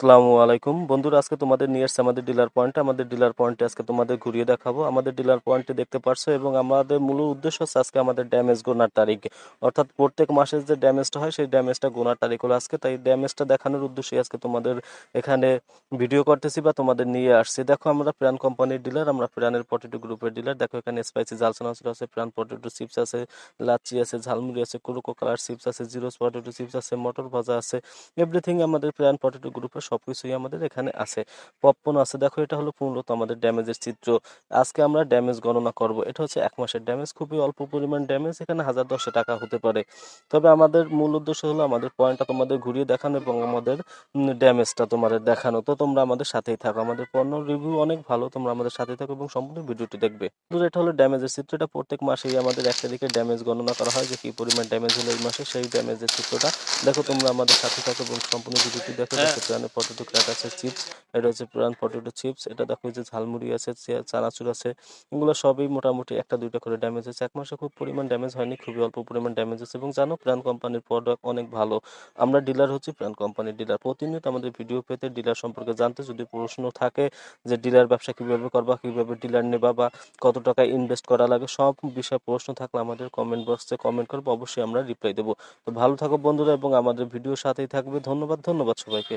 আসসালামু আলাইকুম। বন্ধুরা, আজকে তোমাদের নিয়ে এসছে আমাদের ডিলার পয়েন্টে। আমাদের ডিলার পয়েন্টে আজকে তোমাদের ঘুরিয়ে দেখাবো। আমাদের ডিলার পয়েন্টে দেখতে পারছ এবং আমাদের মূল উদ্দেশ্য হচ্ছে আজকে আমাদের ড্যামেজ গোনার তারিখ। অর্থাৎ প্রত্যেক মাসের যে ড্যামেজটা হয়, সেই ড্যামেজটা গোনার তারিখ হলো আজকে। তাই ড্যামেজটা দেখানোর উদ্দেশ্যে আজকে তোমাদের এখানে ভিডিও করতেছি বা তোমাদের নিয়ে আসছি। দেখো, আমরা প্রাণ কোম্পানির ডিলার, আমরা প্রাণের পটেটো গ্রুপের ডিলার। দেখো, এখানে স্পাইসি জালসান আছে, প্রাণ পটেটো চিপস আছে লাচ্ছি আছে, ঝালমুড়ি আছে কুরুকো কালার চিপস আছে, জিরোস পটেটো চিপস আছে, মটর ভাজা আছে। এভরিথিং আমাদের প্রাণ পটেটো গ্রুপের সব কিছুই আমাদের এখানে আছে। পপকর্ন আছে? দেখো এটা হলো মূলত আমাদের ড্যামেজের চিত্র। আজকে আমরা ড্যামেজ গণনা করব। এটা হচ্ছে এক মাসের ড্যামেজ খুবই অল্প পরিমাণ ড্যামেজ এখানে হাজার দশে টাকা হতে পারে। তবে আমাদের মূল উদ্দেশ্য হলো আমাদের পয়েন্টটা তোমাদের ঘুরিয়ে দেখানো এবং আমাদের ড্যামেজটা তোমাদের দেখানো। তো তোমরা আমাদের সাথেই থাকো। আমাদের পণ্য রিভিউ অনেক ভালো তোমরা আমাদের সাথেই থাকো এবং সম্পূর্ণ ভিডিওটি দেখবে। এটা হলো ড্যামেজের চিত্র। এটা প্রত্যেক মাসেই আমাদের এক তারিখে ড্যামেজ গণনা করা হয় যে কি পরিমাণ ড্যামেজ হলো এই মাসে সেই ড্যামেজের চিত্রটা। দেখো তোমরা আমাদের সাথে থাকো এবং সম্পূর্ণ ভিডিওটি দেখো। পটেটো ক্র্যাক আছে, চিপস, এটা হচ্ছে প্রাণ পটেটো চিপস, এটা দেখো যে ঝালমুড়ি আছে চানাচুর আছে, এগুলো সবই মোটামুটি একটা, দুইটা করে ড্যামেজ হয়েছে এক মাসে খুব পরিমাণ ড্যামেজ হয়নি, খুবই অল্প পরিমাণ ড্যামেজ হয়েছে এবং জানো প্রাণ কোম্পানির প্রোডাক্ট অনেক ভালো। আমরা ডিলার হচ্ছি প্রাণ কোম্পানির ডিলার প্রতিনিয়ত আমাদের ভিডিও পেতে ডিলার সম্পর্কে জানতে যদি প্রশ্ন থাকে যে ডিলার ব্যবসা কীভাবে করবা, কীভাবে ডিলার নেবা বা কত টাকা ইনভেস্ট করা লাগে, সব বিষয়ে প্রশ্ন থাকলে আমাদের কমেন্ট বক্সে কমেন্ট করব, অবশ্যই আমরা রিপ্লাই দেবো। তো ভালো থাকো বন্ধুরা এবং আমাদের ভিডিওর সাথেই থাকবে। ধন্যবাদ ধন্যবাদ সবাইকে।